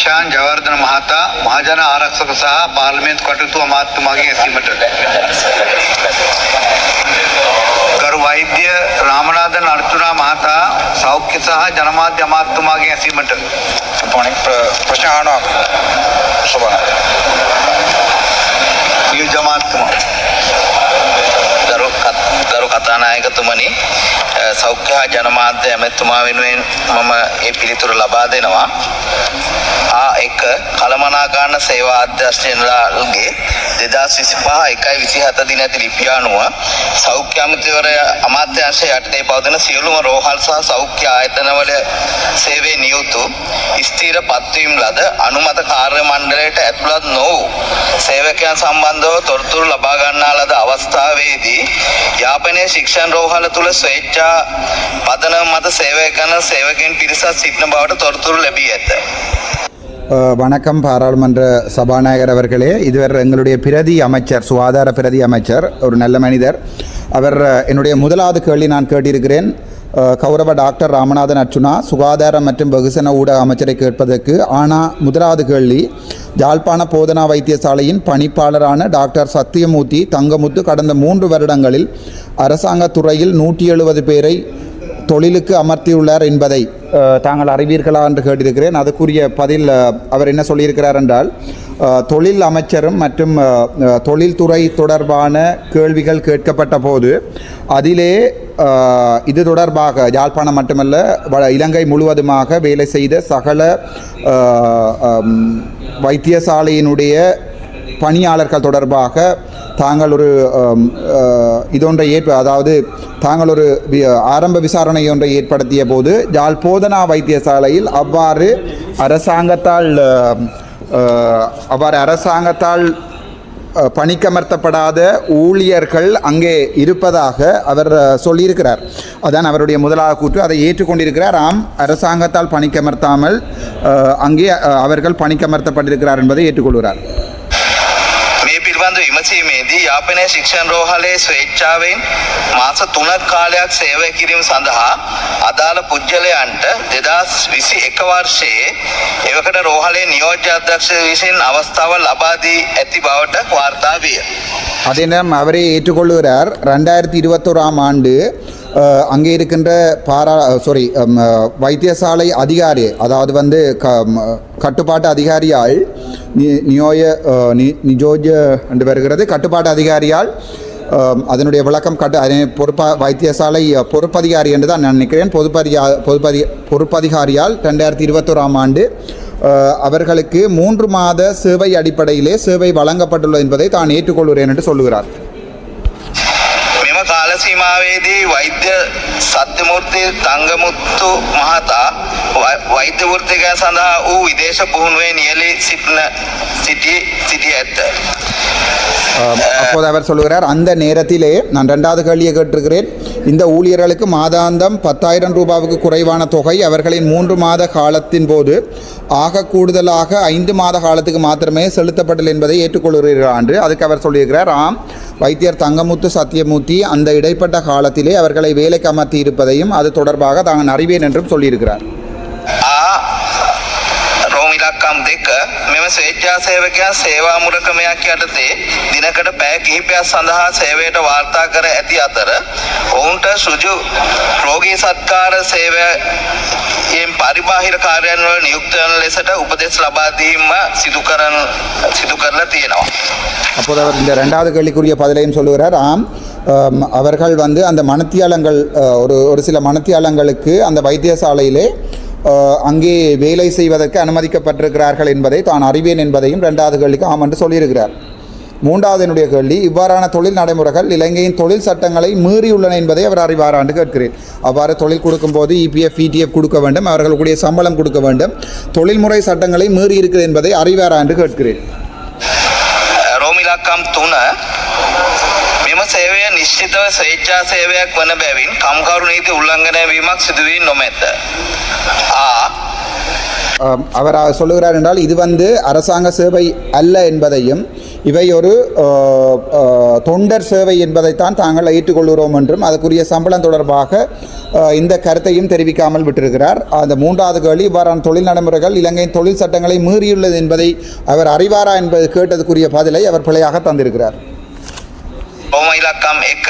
ईशान जवर्धन महता महाजन आरक्षक सह पार्लमेंट कटत्मा वैद्य रामनाथन अर्चुना महता सौख्य सह जनमाध्यमात्मा असीमट प्रश्न युजमात्मा दर्व कथानायक मनी සෞඛ්‍ය හා ජනමාධ්‍ය ඇමැත්තුමා වෙනුවෙන් මම ඒ පිළිතුර ලබා දෙනවා. ආ එක කළමනාකාරණ සේවා අධ්‍යක්ෂ ජනරාල්ගේ දෙදස් විසිපහ එකයි විසිහත දින ඇති ලිපිය අනුව සෞඛ්‍ය අමතිවර අමාත්‍යංශය යටතේ පවතින සියලුම රෝහල් සහ සෞඛ්‍ය ආයතනවල සේවයේ නියුතු ස්ථීර පත්වීම් ලද අනුමත කාර්ය මණ්ඩලයට ඇතුළත් නොවූ සේවකයන් සම්බන්ධව තොරතුරු ලබා ගන්නා ලද අවස්ථාවේදී යාපනයේ ශික්ෂණ රෝහල තුල ස්වේච්ඡා පදනම මත සේවය කරන සේවකයන් පිරිසක් සිටින බවට තොරතුරු ලැබී ඇත. வணக்கம் பாராளுமன்ற சபாநாயகர் அவர்களே. இதுவர் எங்களுடைய பிரதி அமைச்சர் சுகாதார பிரதி அமைச்சர் ஒரு நல்ல மனிதர். அவர் என்னுடைய முதலாவது கேள்வி நான் கேட்டிருக்கிறேன். கௌரவ டாக்டர் ராமநாதன் அர்ச்சுனா சுகாதாரம் மற்றும் வெகுசன ஊடக அமைச்சரை கேட்பதற்கு ஆனால் முதலாவது கேள்வி ஜாழ்ப்பாண போதனா வைத்தியசாலையின் பணிப்பாளரான டாக்டர் சத்தியமூர்த்தி தங்கமுத்து கடந்த மூன்று வருடங்களில் அரசாங்க துறையில் நூற்றி எழுபது பேரை தொழிலுக்கு அமர்த்தியுள்ளார் என்பதை தாங்கள் அறிவீர்களா என்று கேட்டிருக்கிறேன். அதுக்குரிய பதில் அவர் என்ன சொல்லியிருக்கிறார் என்றால் தொழில் அமைச்சரும் மற்றும் தொழில்துறை தொடர்பான கேள்விகள் கேட்கப்பட்ட போது அதிலே இது தொடர்பாக யாழ்ப்பாணம் மட்டுமல்ல வ- இலங்கை முழுவதுமாக வேலை செய்த சகல வைத்தியசாலையினுடைய பணியாளர்கள் தொடர்பாக தாங்கள் ஒரு இதொன்றை ஏற்ப அதாவது தாங்கள் ஒரு ஆரம்ப விசாரணை ஒன்றை ஏற்படுத்திய போது ஜால் போதனா வைத்தியசாலையில் அவ்வாறு அரசாங்கத்தால் அவ்வாறு அரசாங்கத்தால் பணிக்கமர்த்தப்படாத ஊழியர்கள் அங்கே இருப்பதாக அவர் சொல்லியிருக்கிறார். அதான் அவருடைய முதலாக கூற்று. அதை ஏற்றுக்கொண்டிருக்கிறார். ஆம் அரசாங்கத்தால் பணிக்கமர்த்தாமல் அங்கே அவர்கள் பணிக்கமர்த்தப்பட்டிருக்கிறார் என்பதை ஏற்றுக்கொள்கிறார். විමසීමේදී යාපනය ශික්ෂණ රෝහලේ ස්වේච්ඡාවෙන් මාස තුනක් කාලයක් සේවය කිරීම සඳහා අදාළ පුද්ගලයන්ට දෙදස් විසි එක වර්ෂයේ එවකට රෝහලේ නියෝජ්‍ය අධ්‍යක්ෂ විසින් අවස්ථාව ලබාදී ඇති බවට වාර්තා විය. அதே நேரம் அவரே ஏற்றுக்கொள்கிறார் ரெண்டாயிரத்தி இருபத்தோராம் ஆண்டு அங்கே இருக்கின்ற பாரா சாரி வைத்தியசாலை அதிகாரி அதாவது வந்து க ம, கட்டுப்பாட்டு அதிகாரியால் நி- நியோய நி நிஜோஜ என்று வருகிறது. கட்டுப்பாட்டு அதிகாரியால் அதனுடைய விளக்கம் கட்டு அதனை பொறுப்பா வைத்தியசாலை பொறுப்பதிகாரி என்று தான் நான் நினைக்கிறேன். பொதுப்பதிகா பொதுப்பதி பொறுப்பதிகாரியால் ரெண்டாயிரத்தி இருபத்தோராம் ஆண்டு அவர்களுக்கு மூன்று மாத சேவை அடிப்படையிலே சேவை வழங்கப்பட்டுள்ளது என்பதை தான் ஏற்றுக்கொள்கிறேன் என்று சொல்லுகிறார் මෙම කාල සීමාවේදී වෛද්‍ය සත්‍යමූර්ති තංගමුත්තු මහතා වෛ- වෛද්‍ය වෘත්තිකයන් සඳහා වූ විදේශ පුහුණුවේ නියලී සිටින සිටි සිටි ඇත්ත. அஹ், அப்போது அவர் சொல்லுகிறார் அந்த நேரத்திலே நான் ரெண்டாவது கேள்வியை கேட்டிருக்கிறேன் இந்த ஊழியர்களுக்கு மாதாந்தம் பத்தாயிரம் ரூபாவுக்கு குறைவான தொகை அவர்களின் மூன்று மாத காலத்தின் போது ஆக கூடுதலாக ஐந்து மாத காலத்துக்கு மாத்திரமே செலுத்தப்பட்டது என்பதை ஏற்றுக்கொள்கிறீர்கள் என்று அதுக்கு அவர் சொல்லியிருக்கிறார். ஆம் வைத்தியர் தங்கமுத்து சத்தியமூர்த்தி அந்த இடைப்பட்ட காலத்திலே அவர்களை வேலைக்கு அமர்த்தி இருப்பதையும் அது தொடர்பாக தாங்கள் அறிவேன் என்றும் சொல்லியிருக்கிறார். රෝමිලක්කම් දෙක මෙම ස්වේච්ඡා සේවකයන් සේවා මුරකමයක් යටතේ දිනකට පැය කිහිපයක් සඳහා සේවයට වාර්තා කර ඇති අතර ඔවුන්ට සුජු රෝගී සත්කාර සේවයෙන් පරිබාහිර කාර්යන් වල නියුක්ත වන ලෙසට උපදෙස් ලබා දීම සිදු කරන සිදු කරලා තියෙනවා. அப்போது அவர் இந்த ரெண்டாவது கேள்விக்குரிய பதிலையும் சொல்லுகிறார் ஆம் ஆம், அவர்கள் வந்து அந்த மனத்தியாளங்கள் அஹ், ஒரு ஒரு சில மனத்தியாளங்களுக்கு அந்த வைத்தியசாலையிலே அஹ், அங்கே வேலை செய்வதற்கு அனுமதிக்கப்பட்டிருக்கிறார்கள் என்பதை தான் அறிவேன் என்பதையும் ரெண்டாவது கேள்விக்கு ஆம் என்று சொல்லியிருக்கிறார். மூன்றாவது என்னுடைய கேள்வி இவ்வாறான தொழில் நடைமுறைகள் இலங்கையின் தொழில் சட்டங்களை மீறியுள்ளன என்பதை அவர் அறிவாராண்டு கேட்கிறேன். அவ்வாறு தொழில் கொடுக்கும்போது இபிஎஃப் இடிஎஃப் கொடுக்க வேண்டும் அவர்களுடைய சம்பளம் கொடுக்க வேண்டும் தொழில்முறை சட்டங்களை மீறி இருக்கிறது என்பதை அறிவாராண்டு கேட்கிறேன். ரோமிலாக்காம் தூண නිශ්චිතව ස්වේච්ඡා සේවයක් වන බැවින් කම්කරු නීති උල්ලංඝනය වීමක් සිදුවී නොමැත. ආ ஆம், அவர் அ- சொல்லுகிறார் என்றால் இது வந்து அரசாங்க சேவை அல்ல என்பதையும் இவை ஒரு அஹ், அஹ், தொண்டர் சேவை என்பதைத்தான் தாங்கள் ஏற்றுக்கொள்கிறோம் என்றும் அதுக்குரிய சம்பளம் தொடர்பாக அஹ், இந்த கருத்தையும் தெரிவிக்காமல் விட்டிருக்கிறார் அந்த மூன்றாவது கேள்வி இவ்வாறான தொழில் நடைமுறைகள் இலங்கையின் தொழில் சட்டங்களை மீறியுள்ளது என்பதை அவர் அறிவாரா என்பது கேட்டதுக்குரிய பதிலை அவர் பிழையாக தந்திருக்கிறார் බොහොම ඉලක්කම් එක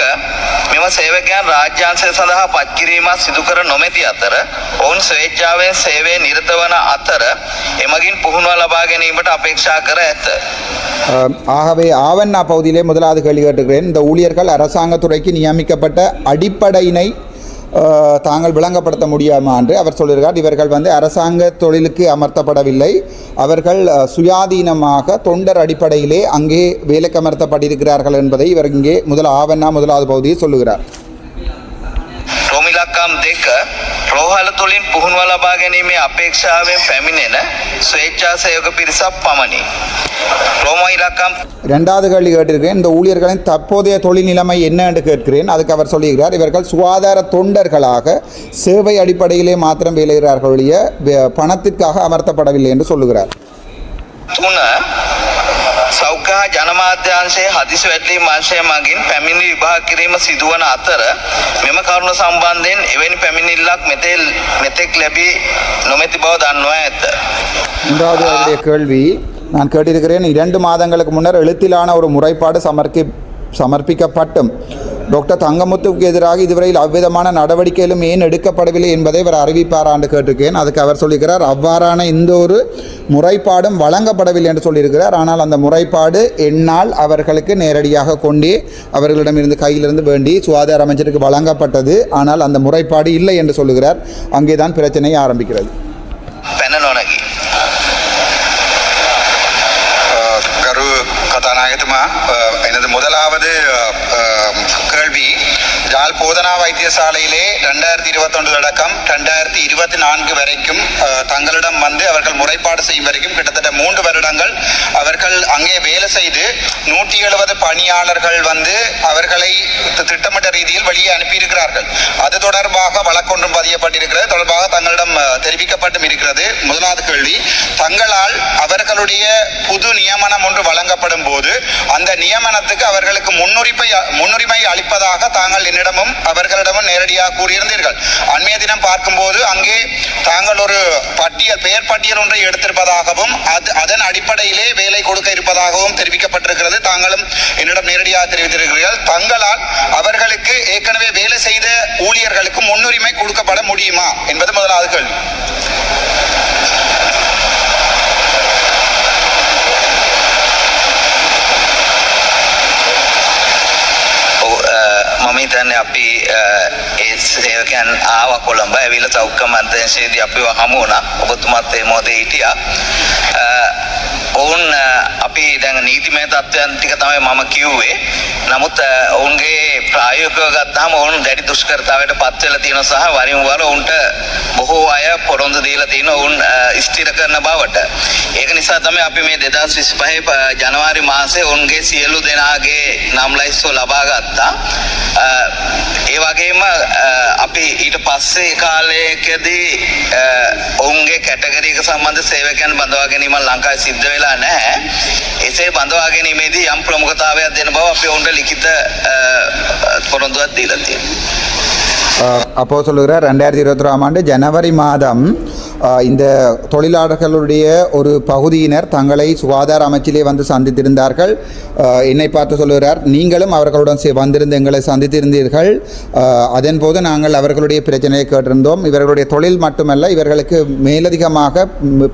මෙම සේවකයන් රාජ්‍යන්සය සඳහා පත්කිරීමක් සිදුකර නොමැති අතර ඔවුන් ස්වේච්ඡාවෙන් සේවය නිරත වන අතර එමගින් පුහුණුව ලබා ගැනීමට අපේක්ෂා කර ඇත. அஹ், ஆகவே ஆவண்ணா பகுதியிலே முதலாவது கேள்வி கேட்டுக்கிறேன் இந்த ஊழியர்கள் அரசாங்கத்துறைக்கு நியமிக்கப்பட்ட அடிப்படையினை அஹ், தாங்கள் விளங்கப்படுத்த முடியாமா என்று அவர் சொல்கிறார் இவர்கள் வந்து அரசாங்க தொழிலுக்கு அமர்த்தப்படவில்லை அவர்கள் அஹ், சுயாதீனமாக தொண்டர் அடிப்படையிலே அங்கே வேலைக்கு அமர்த்தப்பட்டிருக்கிறார்கள் என்பதை இவர் இங்கே முதல் ஆவண்ணா முதலாவது பகுதியில் சொல்லுகிறார் රෝම ඉලක්කම් දෙක රෝහල තුළින් පුහුණුව ලබා ගැනීමේ අපේක්ෂාවෙන් පැමිණෙන ස්වේච්ඡා සයෝග පිරිසක් පමණි. රෝම ඉලක්කම් ரெண்டாவது கேள்வி கேட்டிருக்கிறேன் இந்த ஊழியர்களின் தற்போதைய தொழில் நிலைமை என்ன என்று கேட்கிறேன் அதுக்கு அவர் சொல்லுகிறார் இவர்கள் சுகாதார தொண்டர்களாக சேவை அடிப்படையிலே மாத்திரம் வேலைகிறார்கள் ஒழிய வே- பணத்திற்காக அமர்த்தப்படவில்லை என்று சொல்லுகிறார் තුන සෞඛ්‍ය හා ජනමාධ්‍යංශයේ හදිසි වැටලීම් අංශය මගින් පැමිණිලි විභාග කිරීම සිදුවන අතර මෙම කරුණ සම්බන්ධයෙන් එවැනි පැමිණිල්ලක් මෙතෙල් මෙතෙක් ලැබී නොමැති බව දන්වා ඇත. மூன்றாவது அவருடைய கேள்வி நான் கேட்டிருக்கிறேன் இரண்டு மாதங்களுக்கு முன்னர் எழுத்திலான ஒரு முறைப்பாடு சமர்ப்பி சமர்ப்பிக்கப்பட்டும். டாக்டர் தங்கமுத்துவுக்கு எதிராக இதுவரையில் அவ்விதமான நடவடிக்கைகளும் ஏன் எடுக்கப்படவில்லை என்பதை அவர் அறிவிப்பாரான்னு கேட்டிருக்கேன். அதுக்கு அவர் சொல்லியிருக்கிறார் அவ்வாறான இந்த ஒரு முறைப்பாடும் வழங்கப்படவில்லை என்று சொல்லியிருக்கிறார். ஆனால் அந்த முறைப்பாடு என்னால் அவர்களுக்கு நேரடியாக கொண்டே அவர்களிடமிருந்து கையிலிருந்து வேண்டி சுகாதார அமைச்சருக்கு வழங்கப்பட்டது. ஆனால் அந்த முறைப்பாடு இல்லை என்று சொல்லுகிறார். அங்கே தான் பிரச்சனை ஆரம்பிக்கிறது. நூதனா வைத்தியசாலையிலே ரெண்டாயிரத்தி இருபத்தொன்று தொடக்கம் ரெண்டாயிரத்தி இருபத்தி நான்கு வரைக்கும் தங்களிடம் வந்து அவர்கள் முறைப்பாடு செய்யும் வரைக்கும் கிட்டத்தட்ட மூன்று வருடங்கள் அவர்கள் அங்கே வேலை செய்து நூற்றி எழுபது பணியாளர்கள் வந்து அவர்களை திட்டமிட்ட ரீதியில் வெளியே அனுப்பியிருக்கிறார்கள். அது தொடர்பாக வழக்கொன்றும் பதியப்பட்டிருக்கிறது. தொடர்பாக தங்களிடம் தெரிவிக்கப்பட்டும் இருக்கிறது. முதலாவது கேள்வி தங்களால் அவர்களுடைய புது நியமனம் ஒன்று வழங்கப்படும் போது அந்த நியமனத்துக்கு அவர்களுக்கு முன்னுரிமை முன்னுரிமை அளிப்பதாக தாங்கள் என்னிடமும் அவர்களிடமும் நேரடியாக கூறியிருந்தீர்கள். அண்மைய தினம் பார்க்கும்போது அங்கே தாங்கள் ஒரு பட்டியல் பெயர் பட்டியல் ஒன்றை எடுத்திருப்பதாகவும் அது அதன் அடிப்படையிலே வேலை கொடுக்க இருப்பதாகவும் தெரிவிக்கப்பட்டிருக்கிறது. தாங்களும் என்னிடம் நேரடியாக தெரிவித்திருக்கிறீர்கள். தங்களால் அவர்களுக்கு ஏற்கனவே வேலை செய்த ஊழியர்களுக்கு முன்னுரிமை கொடுக்கப்பட முடியுமா? என்பது முதலாவது கேள்வி. හිතන්නේ අපි අ, ඒ සේවකයන් ආව කොළඹ ඇවිල්ලා සෞඛ්‍ය මන්ත්‍රාංශයේදී අපිව හමු වුණා. ඔබතුමාත් ඒ මොහොතේ හිටියා. අ, ඔවුන් අ, අපි දැන් නීතිමය තත්ත්වයන් ටික තමයි මම කිව්වේ. නමුත් අ, ඔවුන්ගේ ප්‍රායෝගිකව ගත්තාම ඔවුන් දැඩි දුෂ්කරතාවයට පත් වෙලා තියෙන සහ වරින් වර ඔවුන්ට බොහෝ අය පොරොන්දු දීලා තියෙන ඔවුන් අ, ස්ථිර කරන බවට. ඒක නිසා තමයි අපි මේ 2025 ප- ජනවාරි මාසේ ඔවුන්ගේ සියලු දෙනාගේ නම් ලයිස්තුව ලබා ගත්තා. අ, ඒ වගේම අ, අපි ඊට පස්සේ කාලයකදී අ, ඔවුන්ගේ කැටගරි එක සම්බන්ධ සේවකයන් බඳවා ගැනීම ලංකාවේ සිද්ධ වෙලා නැහැ. එසේ බඳවා ගැනීමේදී යම් ප්‍රමුඛතාවයක් දෙන බව අපි ඔවුන්ට அப்படி கிட்ட கொண்டு வந்து தீரத்தேன் அப்போ சொல்லுகிறார் ரெண்டாயிரத்தி இருபத்தி ஆண்டு ஜனவரி மாதம் இந்த தொழிலாளர்களுடைய ஒரு பகுதியினர் தங்களை சுகாதார அமைச்சிலே வந்து சந்தித்திருந்தார்கள். என்னை பார்த்து சொல்லுகிறார் நீங்களும் அவர்களுடன் சே- வந்திருந்து எங்களை சந்தித்திருந்தீர்கள். அதன்போது அதன் போது நாங்கள் அவர்களுடைய பிரச்சனையை கேட்டிருந்தோம். இவர்களுடைய தொழில் மட்டுமல்ல இவர்களுக்கு மேலதிகமாக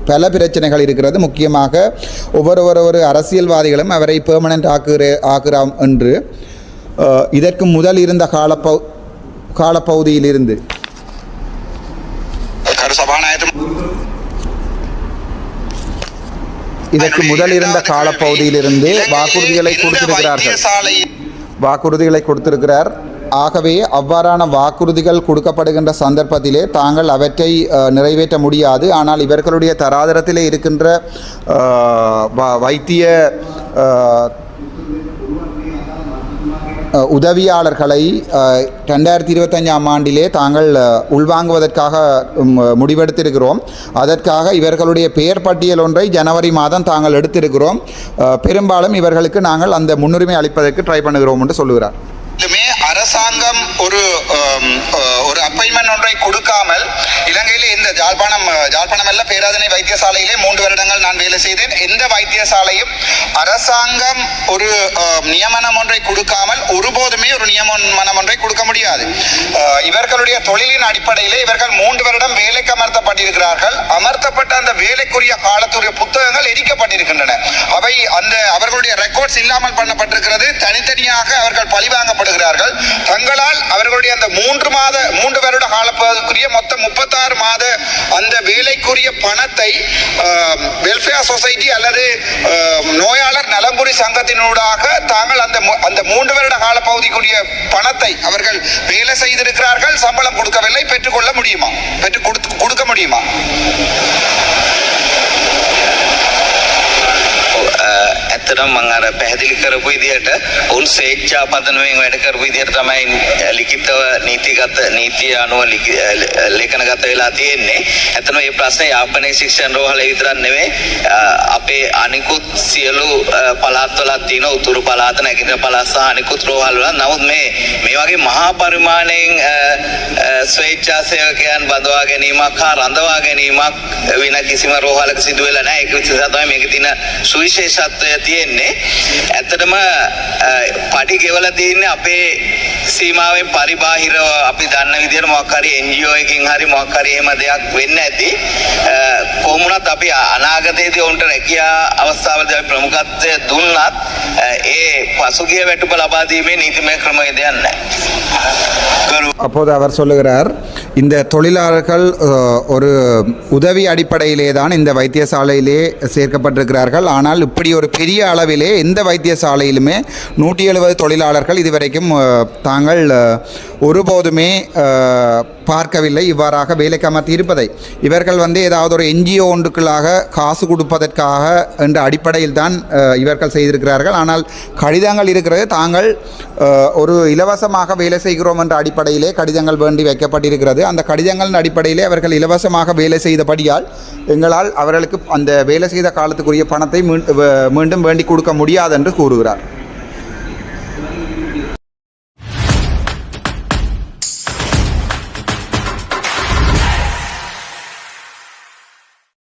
பல பிரச்சனைகள் இருக்கிறது. முக்கியமாக ஒவ்வொரு ஒரு அரசியல்வாதிகளும் அவரை பெர்மனண்ட் ஆக்குகிற ஆக்குறோம் என்று இதற்கு முதல் இருந்த காலப்ப காலப்பகுதியிலிருந்து கரு சபாநாயகத்துமா இதற்கு முதல் இருந்த காலப்பகுதியிலிருந்து வாக்குறுதிகளை கொடுத்திருக்கிறார்கள். வாக்குறுதிகளை கொடுத்திருக்கிறார். ஆகவே அவ்வாறான வாக்குறுதிகள் கொடுக்கப்படுகின்ற சந்தர்ப்பத்திலே தாங்கள் அவற்றை நிறைவேற்ற முடியாது. ஆனால் இவர்களுடைய தராதரத்திலே இருக்கின்ற வைத்திய உதவியாளர்களை ரெண்டாயிரத்தி இருபத்தஞ்சாம் ஆண்டிலே தாங்கள் உள்வாங்குவதற்காக முடிவெடுத்திருக்கிறோம். அதற்காக இவர்களுடைய பெயர் பட்டியல் ஒன்றை ஜனவரி மாதம் தாங்கள் எடுத்திருக்கிறோம். பெரும்பாலும் இவர்களுக்கு நாங்கள் அந்த முன்னுரிமை அளிப்பதற்கு ட்ரை பண்ணுகிறோம் என்று சொல்லுகிறார். இதுமே அரசாங்கம் ஒரு ஒரு அப்பாயின்மெண்ட் ஒன்றை கொடுக்காமல் இலங்கையில் இந்த ஜாழ்ப்பாணம் ஜாழ்ப்பாணம் அல்ல பேராதனை வைத்தியசாலையிலே மூன்று வருடங்கள் நான் வேலை செய்தேன். எந்த வைத்தியசாலையும் அரசாங்கம் ஒரு நியமனம் ஒன்றை கொடுக்காமல் ஒருபோதுமே ஒரு நியமனம் ஒன்றை கொடுக்க முடியாது. இவர்களுடைய தொழிலின் அடிப்படையிலே இவர்கள் மூன்று வருடம் வேலைக்கு அமர்த்தப்பட்டிருக்கிறார்கள். அமர்த்தப்பட்ட அந்த வேலைக்குரிய காலத்துடைய புத்தகங்கள் எரிக்கப்பட்டிருக்கின்றன. அவை அந்த அவர்களுடைய ரெக்கார்ட்ஸ் இல்லாமல் பண்ணப்பட்டிருக்கிறது. தனித்தனியாக அவர்கள் பழிவாங்கப்படுகிறார்கள். தங்களால் அவர்களுடைய அந்த மூன்று மாத மூன்று வருட காலப்பகுதிக்குரிய மொத்தம் முப்பத்தாறு மாத அந்த வேலைக்குரிய பணத்தை வெல்ஃபேர் சொசைட்டி அல்லது நோயாளர் நலம்புரி சங்கத்தினூடாக தாங்கள் அந்த அந்த மூன்று வருட காலப்பகுதிக்குரிய பணத்தை அவர்கள் வேலை செய்திருக்கிறார்கள் சம்பளம் கொடுக்கவில்லை பெற்றுக்கொள்ள முடியுமா? பெற்று கொடுத்து- கொடுக்க முடியுமா? ඇත්තටම මං අර පැහැදිලි කරපු විදිහට ඔවුන් ස්වේච්ඡා පදනමෙන් වැඩ කරපු විදිහට තමයි ලිඛිතව නීතිගත නීතිය අනුව ලිඛි- අ, ලේඛනගත වෙලා තියෙන්නේ. ඇත්තටම මේ ප්‍රශ්නේ යාපනයේ ශික්ෂණ රෝහල විතරක් නෙවෙයි අ, අපේ අනිකුත් සියලු අ, පළාත්වලත් තියෙන උතුරු පළාත නැගෙනහිර පළාත් සහ අනිකුත් රෝහල් වල නමුත් මේ මේ වගේ මහා පරිමාණයෙන් අ, අ, ස්වේච්ඡා සේවකයන් බඳවා ගැනීමක් හා රඳවා ගැනීමක් වෙන කිසිම රෝහලක සිදු වෙලා නැහැ. ඒක නිසා තමයි මේකේ තියෙන සුවිශේෂත්වය තියෙන්නේ. ඇත්තටම අ, පඩි ගෙවලා තියෙන්නේ අපේ සීමාවෙන් පරිබාහිරව අපි දන්න විදිහට මොකක් හරි NGO එකකින් හරි මොකක් හරි එහෙම දෙයක් වෙන්න ඇති. අ, කොහොම වුණත් අපි අනාගතයේදී උන්ට රැකියා අවස්ථාවලදී අපි ප්‍රමුඛත්වය දුන්නත් අ, ඒ පසුගිය වැටුප ලබා දීමේ නීතිමය ක්‍රමවේදයක් නැහැ. அப்போது அவர் சொல்லுகிறார் இந்த தொழிலாளர்கள் ஒரு உதவி அடிப்படையிலே தான் இந்த வைத்தியசாலையிலே சேர்க்கப்பட்டிருக்கிறார்கள். ஆனால் இப்படி ஒரு பெரிய அளவிலே எந்த வைத்தியசாலையிலுமே நூற்றி எழுபது தொழிலாளர்கள் இதுவரைக்கும் தாங்கள் ஒருபோதுமே பார்க்கவில்லை. இவ்வாறாக வேலைக்கு அமர்த்தி இருப்பதை இவர்கள் வந்து ஏதாவது ஒரு என்ஜிஓ ஒன்றுக்களாக காசு கொடுப்பதற்காக என்ற அடிப்படையில் தான் இவர்கள் செய்திருக்கிறார்கள். ஆனால் கடிதங்கள் இருக்கிறது. தாங்கள் ஒரு இலவசமாக வேலை செய்கிறோம் என்ற அடிப்படையிலே கடிதங்கள் வேண்டி வைக்கப்பட்டிருக்கிறது. அந்த கடிதங்களின் அடிப்படையிலே அவர்கள் இலவசமாக வேலை செய்தபடியால் எங்களால் அவர்களுக்கு அந்த வேலை செய்த காலத்துக்குரிய பணத்தை மீண்டும் வேண்டி கொடுக்க முடியாது என்று கூறுகிறார்.